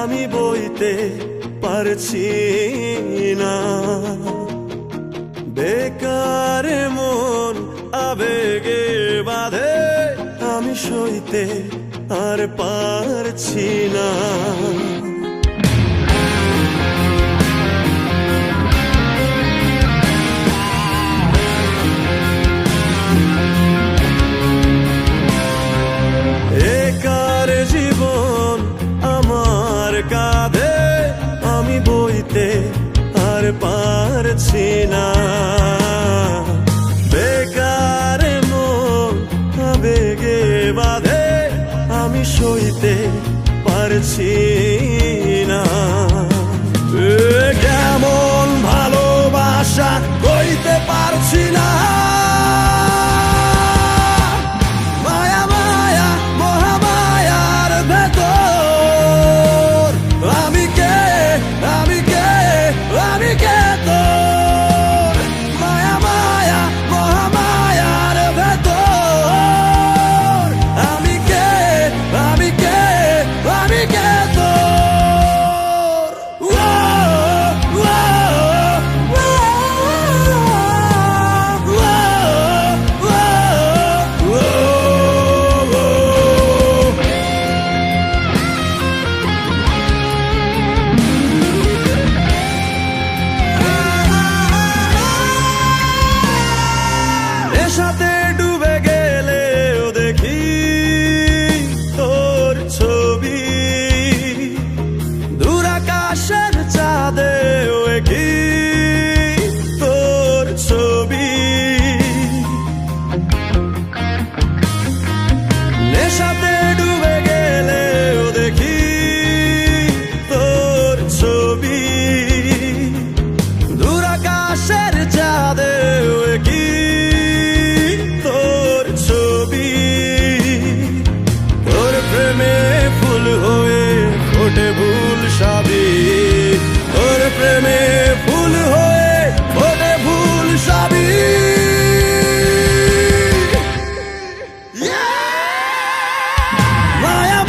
আমি বইতে পারছি না। বেকার মন আবেগে বাঁধে আমি সইতে আর পারছি না। পারছি না। বেকার মন আবেগে বাধে আমি সইতে পারছি না। something কাটে ভুল সাবি তোর প্রেমে ফুল হয়ে ওরে ভুল সাবি মায়া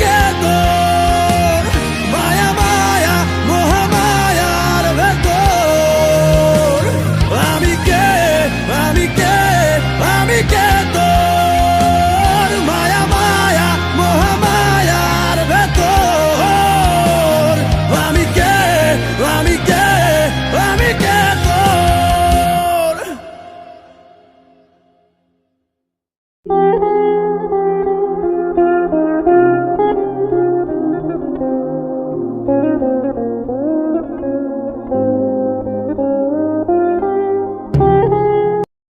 কে?